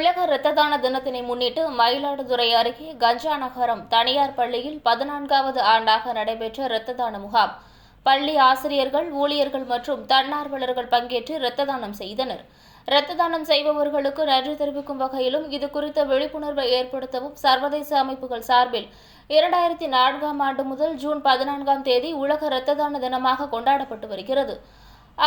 தினத்தினை முன்னிட்டு மயிலாடுதுறை அருகே கஞ்சா நகரம் தனியார் பள்ளியில் பதினான்காவது ஆண்டாக நடைபெற்ற இரத்த தான முகாம். பள்ளி ஆசிரியர்கள் ஊழியர்கள் மற்றும் தன்னார்வலர்கள் பங்கேற்று இரத்த தானம் செய்தனர். இரத்த தானம் செய்பவர்களுக்கு நன்றி தெரிவிக்கும் வகையிலும் இது குறித்த விழிப்புணர்வை ஏற்படுத்தவும் சர்வதேச அமைப்புகள் சார்பில் இரண்டாயிரத்தி நான்காம் ஆண்டு முதல் ஜூன் பதினான்காம் தேதி உலக இரத்த தான தினமாக கொண்டாடப்பட்டு வருகிறது.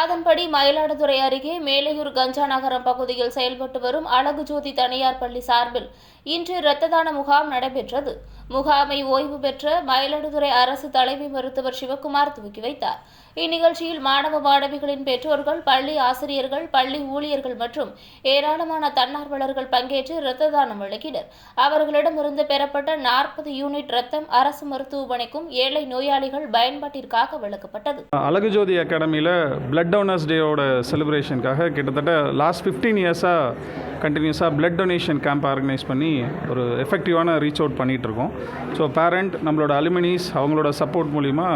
அதன்படி மயிலாடுதுறை அருகே மேலையூர் கஞ்சா நகரம் பகுதியில் செயல்பட்டு வரும் அழகு ஜோதி தனியார் பள்ளி சார்பில் இன்று இரத்த தான முகாம் நடைபெற்றது. முகாமை ஓய்வு பெற்ற மயிலாடுதுறை அரசு தலைமை மருத்துவர் சிவக்குமார் துவக்கி வைத்தார். இந்நிகழ்ச்சியில் மாணவ மாணவிகளின் பெற்றோர்கள் பள்ளி ஆசிரியர்கள் பள்ளி ஊழியர்கள் மற்றும் ஏராளமான தன்னார்வலர்கள் பங்கேற்று இரத்த தானம் வழங்கினர் அவர்களிடமிருந்து பெறப்பட்ட நாற்பது யூனிட் ரத்தம் அரசு மருத்துவமனைக்கும் ஏழை நோயாளிகள் பயன்பாட்டிற்காக வழங்கப்பட்டது அழகு ஜோதி அகாடமியில் பிளட் டோனர்ஸ் டேயோட செலிப்ரேஷனுக்காக கிட்டத்தட்ட லாஸ்ட் ஃபிஃப்டீன் இயர்ஸாக கண்டினியூஸாக பிளட் டொனேஷன் கேம்ப் ஆர்கனைஸ் பண்ணி ஒரு எஃபெக்டிவான ரீச் அவுட் பண்ணிகிட்ருக்கோம் ஸோ பேரண்ட் நம்மளோட அலுமினிஸ் அவங்களோட சப்போர்ட் மூலிமா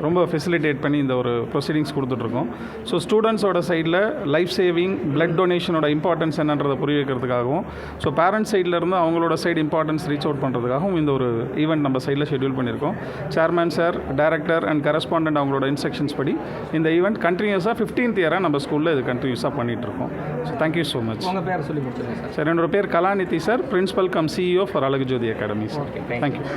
ரொம்ப ஃபெசிலிட்டேட் பண்ணி இந்த ஒரு ப்ரொசீடிங்ஸ் கொடுத்துட்ருக்கோம். ஸோ ஸ்டூடெண்ட்ஸோட சைடில் லைஃப் சேவிங் பிளட் டொனேஷனோட இம்பார்ட்டன்ஸ் என்னன்றதை புரிய வைக்கிறதுக்காகவும் ஸோ பேரண்ட் சைடில் இருந்து அவங்களோட சைடு இம்பார்ட்டன்ஸ் ரீச் அவுட் பண்ணுறதுக்காகவும் இந்த ஒரு ஈவெண்ட் நம்ம சைடில் ஷெட்யூல் பண்ணியிருக்கோம். Chairman sir director and correspondent அவங்களோட இன்ஸ்ட்ரக்ஷன்ஸ் படி இந்த ஈவெண்ட் கண்டினியூஸாக ஃபிஃப்டீன்த் இயராக நம்ம ஸ்கூலில் இது கண்டினியூஸாக பண்ணிகிட்ருக்கோம் ஸோ தேங்க்யூ ஸோ மச் உங்கள் பேர் சொல்லி சார் சார் என்னோட பேர் Kalanidhi sir principal cum CEO for Azhagu Jothi Academy sir Okay, Thank you.